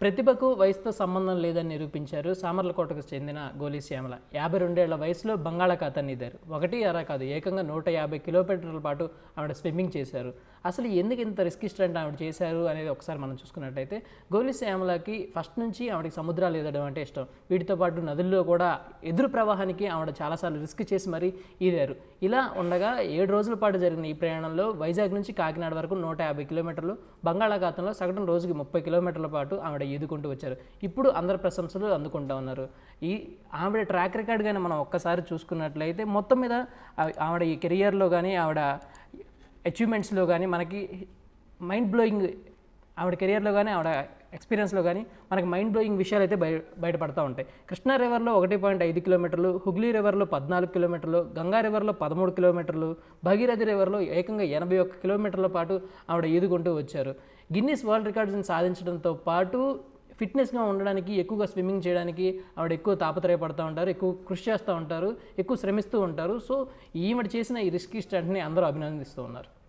ప్రతిభకు వయసుతో సంబంధం లేదని నిరూపించారు సామర్లకోటకు చెందిన గోలీ శ్యామల. యాభై రెండేళ్ళ వయసులో బంగాళాఖాతాన్ని ఇద్దారు ఒకటి అరా కాదు ఏకంగా నూట యాభై కిలోమీటర్ల పాటు ఆవిడ స్విమ్మింగ్ చేశారు. అసలు ఎందుకు ఇంత రిస్క్ స్టంట్ ఆవిడ చేశారు అనేది ఒకసారి మనం చూసుకున్నట్టయితే గోలీ శ్యామలకి ఫస్ట్ నుంచి ఆవిడకి సముద్రాలు ఎదడం అంటే ఇష్టం. వీటితో పాటు నదుల్లో కూడా ఎదురు ప్రవాహానికి ఆవిడ చాలాసార్లు రిస్క్ చేసి మరీ ఈదారు. ఇలా ఉండగా ఏడు రోజుల పాటు జరిగిన ఈ ప్రయాణంలో వైజాగ్ నుంచి కాకినాడ వరకు నూట యాభై కిలోమీటర్లు బంగాళాఖాతంలో సగటున రోజుకి ముప్పై కిలోమీటర్ల పాటు ఆవిడ ఈదుకుంటూ వచ్చారు. ఇప్పుడు అందరి ప్రశంసలు అందుకుంటా ఉన్నారు. ఈ ఆవిడ ట్రాక్ రికార్డ్ కానీ మనం ఒక్కసారి చూసుకున్నట్లయితే మొత్తం మీద ఆవిడ ఈ కెరియర్లో కానీ ఆవిడ అచీవ్మెంట్స్లో కానీ మనకి మైండ్ బ్లోయింగ్ ఆవిడ కెరియర్లో కానీ ఆవిడ ఎక్స్పీరియన్స్లో కానీ మనకి మైండ్ బ్లోయింగ్ విషయాలు అయితే బయ బయటపడతా ఉంటాయి. కృష్ణా రివర్లో ఒకటి పాయింట్ ఐదు కిలోమీటర్లు హుగ్లీ రివర్లో పద్నాలుగు కిలోమీటర్లు గంగా రివర్లో పదమూడు కిలోమీటర్లు భగీరథి రివర్లో ఏకంగా ఎనభై ఒక్క కిలోమీటర్ల పాటు ఆవిడ ఈదుకుంటూ వచ్చారు. గిన్నీస్ వరల్డ్ రికార్డ్స్ని సాధించడంతో పాటు ఫిట్నెస్గా ఉండడానికి ఎక్కువగా స్విమ్మింగ్ చేయడానికి ఆవిడ ఎక్కువ తాపత్రయపడుతూ ఉంటారు ఎక్కువ కృషి చేస్తూ ఉంటారు ఎక్కువ శ్రమిస్తూ ఉంటారు. సో ఈవిడ చేసిన ఈ రిస్కీ స్టంట్ని అందరూ అభినందిస్తూ ఉన్నారు.